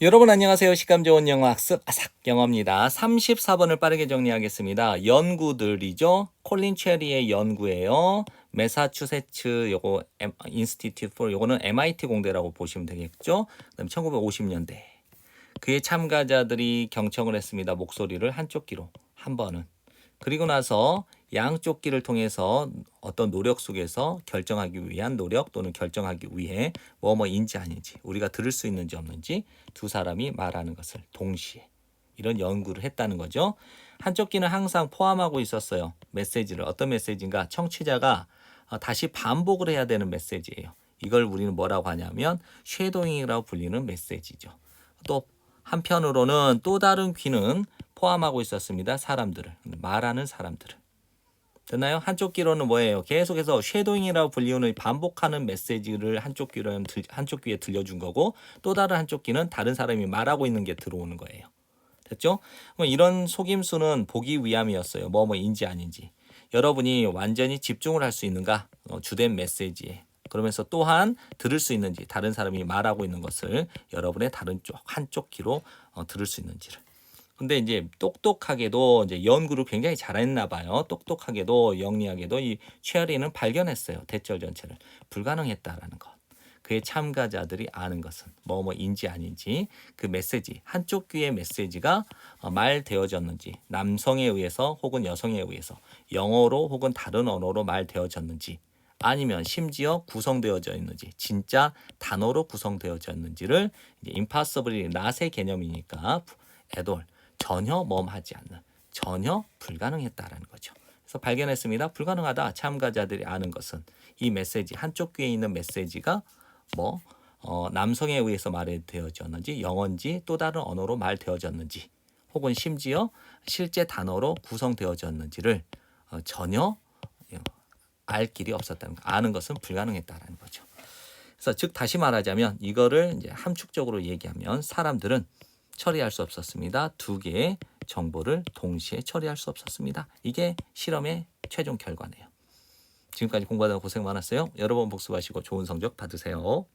여러분 안녕하세요. 식감 좋은 영어 학습 아삭 영어입니다. 34번을 빠르게 정리하겠습니다. 연구들이죠. 콜린 체리의 연구예요. 메사추세츠 요거 인스티튜트 포 요거는 MIT 공대라고 보시면 되겠죠. 그다음에 1950년대 그의 참가자들이 경청을 했습니다. 목소리를 한쪽 귀로 한 번은 그리고 나서 양쪽 귀를 통해서 어떤 노력 속에서 결정하기 위한 노력 또는 결정하기 위해 뭐뭐인지 아닌지 우리가 들을 수 있는지 없는지 두 사람이 말하는 것을 동시에 이런 연구를 했다는 거죠. 한쪽 귀는 항상 포함하고 있었어요. 메시지를 어떤 메시지인가 청취자가 어, 다시 반복을 해야 되는 메시지예요. 이걸 우리는 뭐라고 하냐면 쉐도잉이라고 불리는 메시지죠. 또 한편으로는 또 다른 귀는 포함하고 있었습니다. 사람들을 말하는 사람들을 됐나요? 한쪽 귀로는 뭐예요? 계속해서 쉐도잉이라고 불리우는 반복하는 메시지를 한쪽 귀로 한쪽 귀에 들려준 거고 또 다른 한쪽 귀는 다른 사람이 말하고 있는 게 들어오는 거예요. 됐죠? 이런 속임수는 보기 위함이었어요. 뭐 뭐인지 아닌지. 여러분이 완전히 집중을 할 수 있는가? 어, 주된 메시지에. 그러면서 또한 들을 수 있는지 다른 사람이 말하고 있는 것을 여러분의 다른 쪽 한쪽 귀로 어, 들을 수 있는지를. 근데 이제 똑똑하게도 이제 연구를 굉장히 잘했나 봐요. 똑똑하게도 영리하게도 이 최어리는 발견했어요. 대절 전체를 불가능했다라는 것. 그의 참가자들이 아는 것은 뭐뭐인지 아닌지 그 메시지 한쪽 귀의 메시지가 어, 말되어졌는지 남성에 의해서 혹은 여성에 의해서 영어로 혹은 다른 언어로 말되어졌는지 아니면 심지어 구성되어져 있는지 진짜 단어로 구성되어져 있는지를 이제 impossible이 낫의 개념이니까 애돌 전혀 멈하지 않는 전혀 불가능했다라는 거죠. 그래서 발견했습니다. 불가능하다. 참가자들이 아는 것은 이 메시지 한쪽 귀에 있는 메시지가 뭐 어, 남성에 의해서 말되어졌는지 영어인지 또 다른 언어로 말되어졌는지 혹은 심지어 실제 단어로 구성되어졌는지를 어, 전혀 알 길이 없었다는 거. 아는 것은 불가능했다라는 거죠. 그래서 즉 다시 말하자면 이거를 이제 함축적으로 얘기하면 사람들은 처리할 수 없었습니다. 두 개의 정보를 동시에 처리할 수 없었습니다. 이게 실험의 최종 결과네요. 지금까지 공부하다 고생 많았어요. 여러 번 복습하시고 좋은 성적 받으세요.